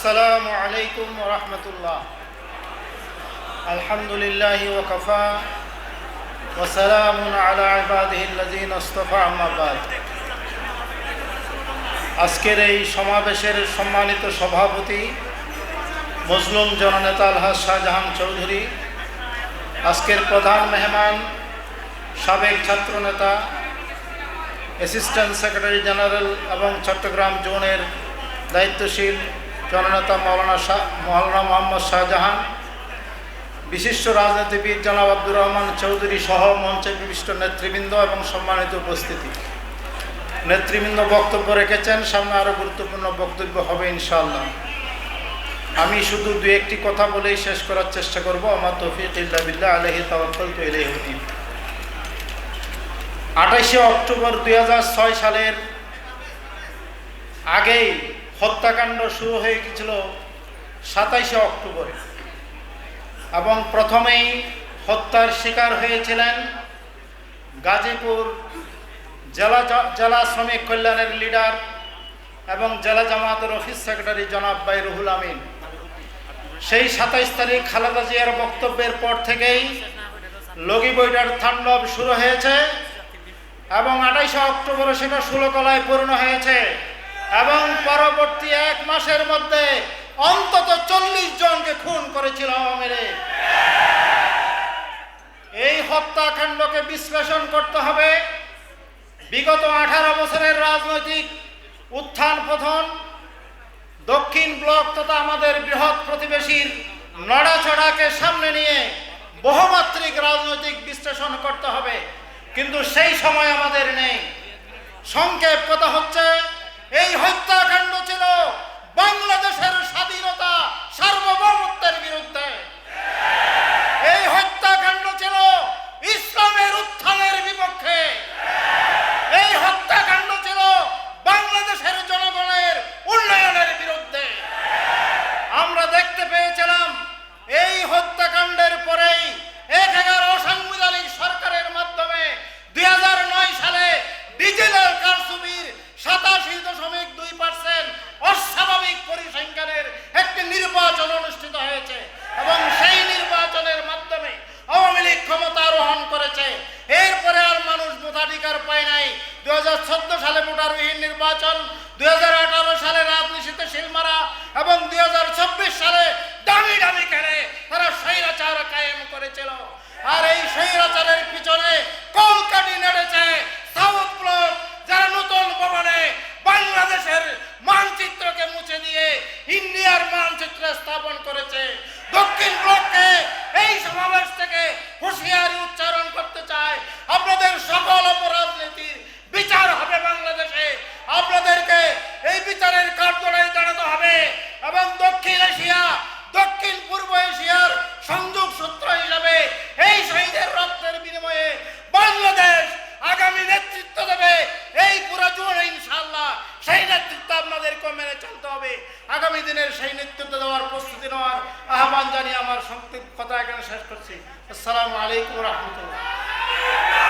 السلام عليكم ورحمة الله الحمد لله وكفى وسلام على عباده الذين اصطفى أما بعد আজকের এই সমাবেশের সম্মানিত সভাপতি মজলুম জননেতা আলহাজ শাহজাহান চৌধুরী আজকের প্রধান মেহমান সাবেক ছাত্রনেতা অ্যাসিস্ট্যান্ট সেক্রেটারি জেনারেল এবং চট্টগ্রাম জোনের দায়িত্বশীল জননেতা মৌলানা শাহ মৌলানা মোহাম্মদ শাহজাহান, বিশিষ্ট রাজনীতিবিদ জনাব আব্দুর রহমান চৌধুরী সহ মঞ্চে বিশিষ্ট নেতৃবৃন্দ এবং সম্মানিত উপস্থিতি নেতৃবৃন্দ বক্তব্য রেখেছেন, সামনে আরও গুরুত্বপূর্ণ বক্তব্য হবে ইনশাআল্লাহ আমি শুধু দু একটি কথা বলেই শেষ করার চেষ্টা করব, আমার তৌফিক ইল্লা বিল্লাহ আলহি তাওয়াক্কাল তো ইলাইহি উনিব। আঠাশে অক্টোবর দুই হাজার ছয় সালের আগেই হত্যাকাণ্ড শুরু হয়ে গেছিল সাতাইশে অক্টোবরে। এবং প্রথমেই হত্যার শিকার হয়েছিলেন গাজীপুর জেলা জেলা শ্রমিক কল্যাণের লিডার এবং জেলা জামাতের অফিস সেক্রেটারি জনাব বাই রুহুল আমিন। সেই সাতাইশ তারিখ খালেদা জিয়ার বক্তব্যের পর থেকেই লগি বইটার তাণ্ডব শুরু হয়েছে এবং আঠাইশে অক্টোবরে সেটা ষোলকলায় পূর্ণ হয়েছে এবং পরবর্তী এক মাসের মধ্যে অন্তত চল্লিশ জনকে খুন করেছিল আওয়ামী লীগ। এই হত্যাকাণ্ডকে বিশ্লেষণ করতে হবে। বিগত আঠারো বছরের রাজনৈতিক উত্থান পথন দক্ষিণ ব্লক তথা আমাদের বৃহৎ প্রতিবেশীর নড়াচড়াকে সামনে নিয়ে বহুমাত্রিক রাজনৈতিক বিশ্লেষণ করতে হবে। কিন্তু সেই সময় আমাদের নেই। সংক্ষেপ কথা হচ্ছে, এই হত্যাকাণ্ড করেছে এরপরে আর মানুষ ভোটাধিকার পায় নাই। দু সালে ভোটারবিহীন নির্বাচন দুই হাজার আঠারো সালে রাজনীতিতে শিলমারা এবং দুই সালে দামি দামি খেলে তারা স্বৈরাচার কায়েম করেছিল। আর এই স্বৈরাচারের পিছনে কলকাটি নেড়েছে আগামী দিনের সেই নেতৃত্ব দেওয়ার প্রস্তুতি নেওয়ার আহ্বান জানিয়ে আমার সংক্ষিপ্ত কথা এখানে শেষ করছি। আসসালামু আলাইকুম রহমতুল্লাহ।